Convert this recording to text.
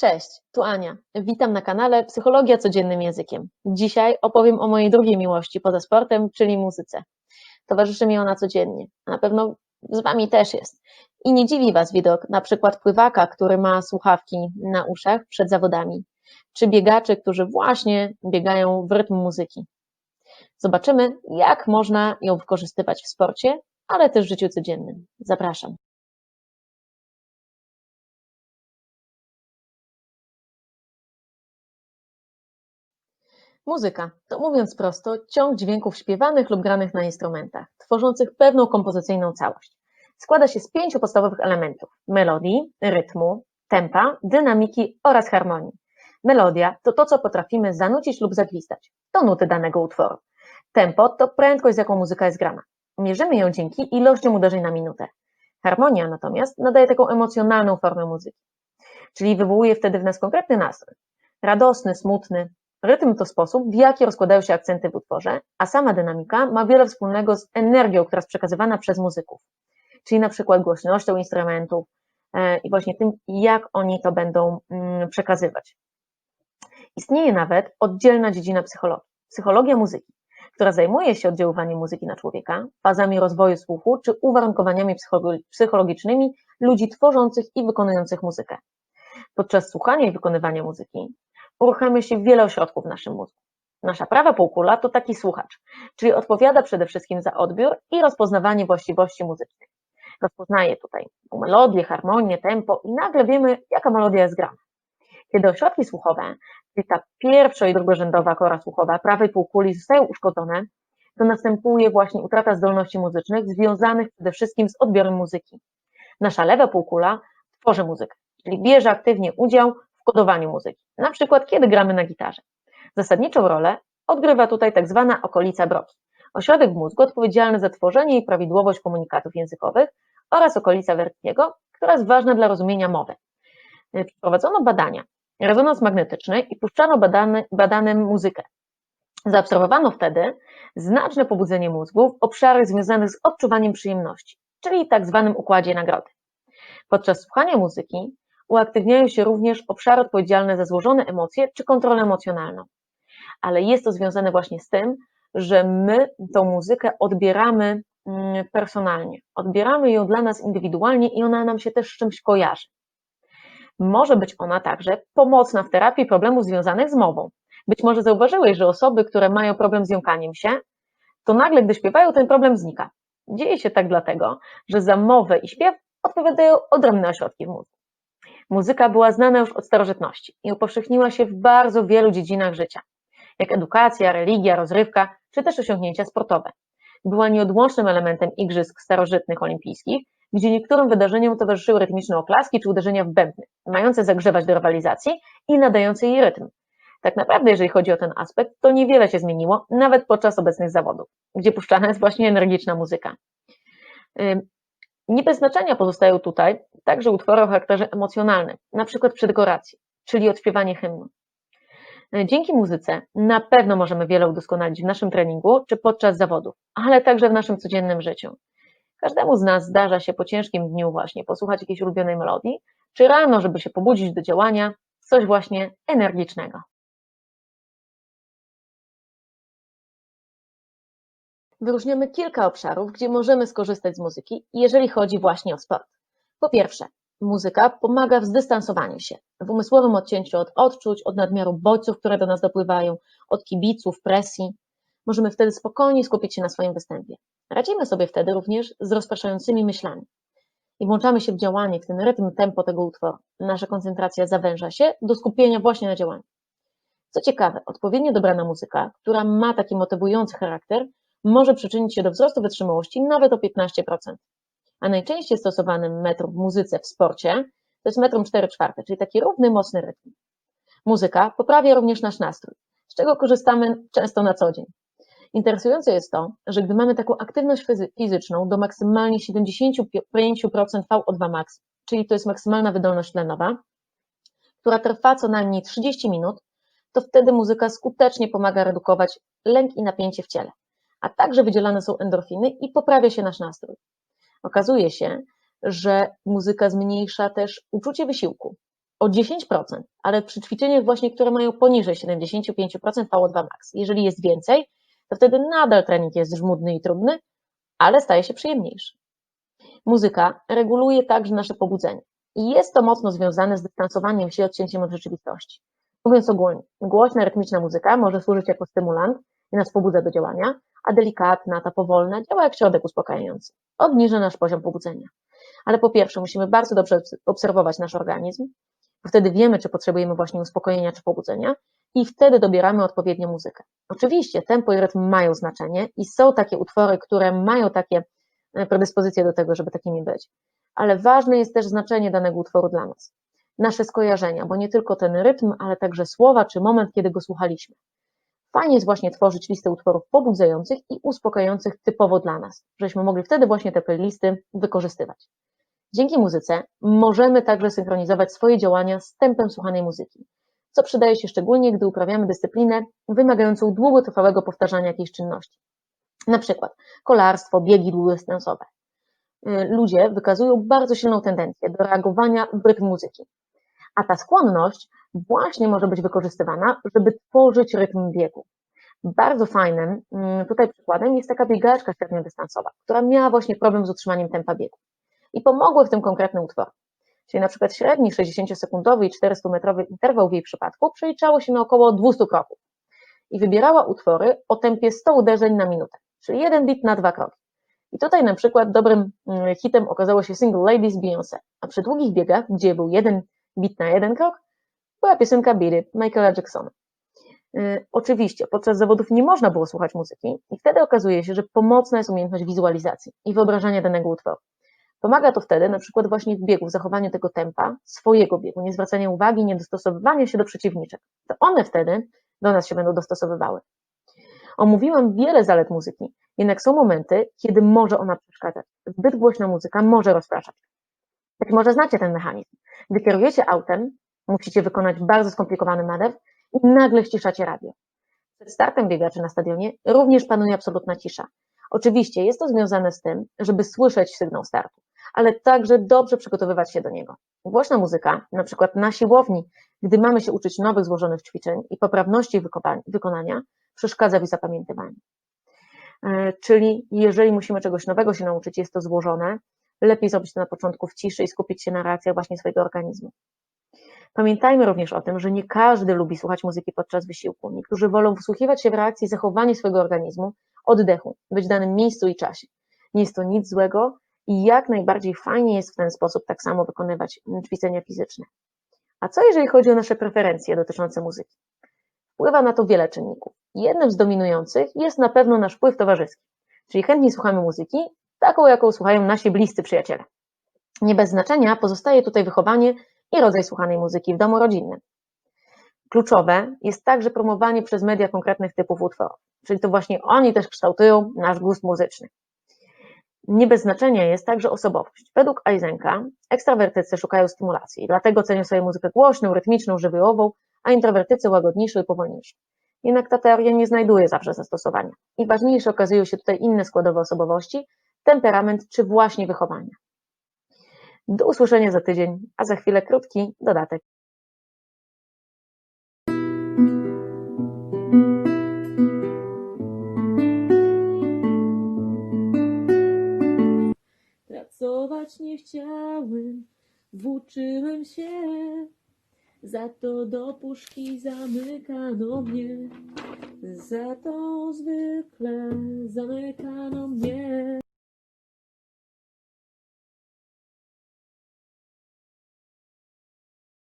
Cześć, tu Ania. Witam na kanale Psychologia codziennym językiem. Dzisiaj opowiem o mojej drugiej miłości poza sportem, czyli muzyce. Towarzyszy mi ona codziennie, a na pewno z Wami też jest. I nie dziwi Was widok na przykład pływaka, który ma słuchawki na uszach przed zawodami, czy biegaczy, którzy właśnie biegają w rytm muzyki. Zobaczymy, jak można ją wykorzystywać w sporcie, ale też w życiu codziennym. Zapraszam. Muzyka to mówiąc prosto ciąg dźwięków śpiewanych lub granych na instrumentach, tworzących pewną kompozycyjną całość. Składa się z pięciu podstawowych elementów: melodii, rytmu, tempa, dynamiki oraz harmonii. Melodia to to, co potrafimy zanucić lub zagwizdać. To nuty danego utworu. Tempo to prędkość, z jaką muzyka jest grana. Mierzymy ją dzięki ilościom uderzeń na minutę. Harmonia natomiast nadaje taką emocjonalną formę muzyki, czyli wywołuje wtedy w nas konkretny nastrój. Radosny, smutny, Rytm to sposób, w jaki rozkładają się akcenty w utworze, a sama dynamika ma wiele wspólnego z energią, która jest przekazywana przez muzyków, czyli na przykład głośnością instrumentów e, i właśnie tym, jak oni to będą mm, przekazywać. Istnieje nawet oddzielna dziedzina psychologii, psychologia muzyki, która zajmuje się oddziaływaniem muzyki na człowieka, fazami rozwoju słuchu czy uwarunkowaniami psychologicznymi ludzi tworzących i wykonujących muzykę. Podczas słuchania i wykonywania muzyki uruchamia się wiele ośrodków w naszym mózgu. Nasza prawa półkula to taki słuchacz, czyli odpowiada przede wszystkim za odbiór i rozpoznawanie właściwości muzycznych. Rozpoznaje tutaj melodię, harmonię, tempo i nagle wiemy, jaka melodia jest grana. Kiedy ośrodki słuchowe, czyli ta pierwszo- i drugorzędowa kora słuchowa prawej półkuli zostają uszkodzone, to następuje właśnie utrata zdolności muzycznych związanych przede wszystkim z odbiorem muzyki. Nasza lewa półkula tworzy muzykę, czyli bierze aktywnie udział kodowaniu muzyki, na przykład kiedy gramy na gitarze. Zasadniczą rolę odgrywa tutaj tak zwana okolica Broki, ośrodek mózgu odpowiedzialny za tworzenie i prawidłowość komunikatów językowych oraz okolica Wertiego, która jest ważna dla rozumienia mowy. Przeprowadzono badania, rezonans magnetyczny i puszczano badany, badanym muzykę. Zaobserwowano wtedy znaczne pobudzenie mózgu w obszarach związanych z odczuwaniem przyjemności, czyli tak zwanym układzie nagrody. Podczas słuchania muzyki uaktywniają się również obszary odpowiedzialne za złożone emocje czy kontrolę emocjonalną. Ale jest to związane właśnie z tym, że my tą muzykę odbieramy mm, personalnie, odbieramy ją dla nas indywidualnie i ona nam się też z czymś kojarzy. Może być ona także pomocna w terapii problemów związanych z mową. Być może zauważyłeś, że osoby, które mają problem z jąkaniem się, to nagle, gdy śpiewają, ten problem znika. Dzieje się tak dlatego, że za mowę i śpiew odpowiadają odrębne ośrodki w mózgu. Muzyka była znana już od starożytności i upowszechniła się w bardzo wielu dziedzinach życia, jak edukacja, religia, rozrywka czy też osiągnięcia sportowe. Była nieodłącznym elementem igrzysk starożytnych olimpijskich, gdzie niektórym wydarzeniom towarzyszyły rytmiczne oklaski czy uderzenia w bębny, mające zagrzewać do rywalizacji i nadające jej rytm. Tak naprawdę, jeżeli chodzi o ten aspekt, to niewiele się zmieniło, nawet podczas obecnych zawodów, gdzie puszczana jest właśnie energiczna muzyka. Nie bez znaczenia pozostają tutaj także utwory o charakterze emocjonalnym, na przykład przy dekoracji, czyli odśpiewanie hymnu. Dzięki muzyce na pewno możemy wiele udoskonalić w naszym treningu czy podczas zawodów, ale także w naszym codziennym życiu. Każdemu z nas zdarza się po ciężkim dniu właśnie posłuchać jakiejś ulubionej melodii, czy rano, żeby się pobudzić do działania, coś właśnie energicznego. Wyróżniamy kilka obszarów, gdzie możemy skorzystać z muzyki, jeżeli chodzi właśnie o sport. Po pierwsze, muzyka pomaga w zdystansowaniu się, w umysłowym odcięciu od odczuć, od nadmiaru bodźców, które do nas dopływają, od kibiców, presji. Możemy wtedy spokojnie skupić się na swoim występie. Radzimy sobie wtedy również z rozpraszającymi myślami. I włączamy się w działanie, w ten rytm, tempo tego utworu. Nasza koncentracja zawęża się do skupienia właśnie na działaniu. Co ciekawe, odpowiednio dobrana muzyka, która ma taki motywujący charakter, może przyczynić się do wzrostu wytrzymałości nawet o 15%. A najczęściej stosowanym metrum w muzyce w sporcie to jest metrum 4 czwarte, czyli taki równy, mocny rytm. Muzyka poprawia również nasz nastrój, z czego korzystamy często na co dzień. Interesujące jest to, że gdy mamy taką aktywność fizyczną do maksymalnie 75% VO2 max, czyli to jest maksymalna wydolność tlenowa, która trwa co najmniej 30 minut, to wtedy muzyka skutecznie pomaga redukować lęk i napięcie w ciele a także wydzielane są endorfiny i poprawia się nasz nastrój. Okazuje się, że muzyka zmniejsza też uczucie wysiłku, o 10%, ale przy ćwiczeniach właśnie, które mają poniżej 75% VO2 max. Jeżeli jest więcej, to wtedy nadal trening jest żmudny i trudny, ale staje się przyjemniejszy. Muzyka reguluje także nasze pobudzenie i jest to mocno związane z dystansowaniem się, odcięciem od rzeczywistości. Mówiąc ogólnie, głośna, rytmiczna muzyka może służyć jako stymulant i nas pobudza do działania, a delikatna, ta powolna działa jak środek uspokajający. Obniża nasz poziom pobudzenia. Ale po pierwsze, musimy bardzo dobrze obserwować nasz organizm, bo wtedy wiemy, czy potrzebujemy właśnie uspokojenia czy pobudzenia i wtedy dobieramy odpowiednią muzykę. Oczywiście tempo i rytm mają znaczenie i są takie utwory, które mają takie e, predyspozycje do tego, żeby takimi być, ale ważne jest też znaczenie danego utworu dla nas. Nasze skojarzenia, bo nie tylko ten rytm, ale także słowa czy moment, kiedy go słuchaliśmy. Fajnie jest właśnie tworzyć listę utworów pobudzających i uspokajających typowo dla nas, żebyśmy mogli wtedy właśnie te playlisty wykorzystywać. Dzięki muzyce możemy także synchronizować swoje działania z tempem słuchanej muzyki, co przydaje się szczególnie, gdy uprawiamy dyscyplinę wymagającą długotrwałego powtarzania jakiejś czynności. Na przykład kolarstwo, biegi długodystansowe. Y, Ludzie wykazują bardzo silną tendencję do reagowania w rytm muzyki, a ta skłonność właśnie może być wykorzystywana, żeby tworzyć rytm biegu. Bardzo fajnym mm, tutaj przykładem jest taka biegaczka średniodystansowa, która miała właśnie problem z utrzymaniem tempa biegu. I pomogły w tym konkretne utwory. Czyli na przykład średni 60-sekundowy i 400-metrowy interwał w jej przypadku przeliczało się na około 200 kroków. I wybierała utwory o tempie 100 uderzeń na minutę, czyli jeden bit na dwa kroki. I tutaj na przykład dobrym mm, hitem okazało się Single Ladies Beyoncé, a przy długich biegach, gdzie był jeden bit na jeden krok, była piosenka It Michaela Jacksona. Yy, oczywiście, podczas zawodów nie można było słuchać muzyki i wtedy okazuje się, że pomocna jest umiejętność wizualizacji i wyobrażania danego utworu. Pomaga to wtedy na przykład właśnie w biegu, w zachowaniu tego tempa, swojego biegu, nie zwracania uwagi, nie dostosowywania się do przeciwniczek. To one wtedy do nas się będą dostosowywały. Omówiłam wiele zalet muzyki, jednak są momenty, kiedy może ona przeszkadzać. Zbyt głośna muzyka może rozpraszać. Być może znacie ten mechanizm. Gdy kierujecie autem, musicie wykonać bardzo skomplikowany manewr i nagle ściszacie radio. Przed startem biegaczy na stadionie również panuje absolutna cisza. Oczywiście jest to związane z tym, żeby słyszeć sygnał startu, ale także dobrze przygotowywać się do niego. Głośna muzyka, na przykład na siłowni, gdy mamy się uczyć nowych złożonych ćwiczeń i poprawności wykonania, przeszkadza w zapamiętywaniu. E, Czyli jeżeli musimy czegoś nowego się nauczyć, jest to złożone, lepiej zrobić to na początku w ciszy i skupić się na reakcjach właśnie swojego organizmu. Pamiętajmy również o tym, że nie każdy lubi słuchać muzyki podczas wysiłku. Niektórzy wolą wsłuchiwać się w reakcje zachowanie swojego organizmu, oddechu, być w danym miejscu i czasie. Nie jest to nic złego i jak najbardziej fajnie jest w ten sposób tak samo wykonywać ćwiczenia fizyczne. A co jeżeli chodzi o nasze preferencje dotyczące muzyki? Wpływa na to wiele czynników. Jednym z dominujących jest na pewno nasz wpływ towarzyski, czyli chętnie słuchamy muzyki, taką jaką słuchają nasi bliscy przyjaciele. Nie bez znaczenia pozostaje tutaj wychowanie i rodzaj słuchanej muzyki w domu rodzinnym. Kluczowe jest także promowanie przez media konkretnych typów utworów, czyli to właśnie oni też kształtują nasz gust muzyczny. Nie bez znaczenia jest także osobowość. Według Eisenka ekstrawertycy szukają stymulacji, dlatego cenią sobie muzykę głośną, rytmiczną, żywiołową, a introwertycy łagodniejszą i powolniejszą. Jednak ta teoria nie znajduje zawsze zastosowania i ważniejsze okazują się tutaj inne składowe osobowości, temperament czy właśnie wychowanie. Do usłyszenia za tydzień, a za chwilę krótki dodatek. Pracować nie chciałem, włóczyłem się, za to do puszki zamykano mnie, za to zwykle zamykano mnie.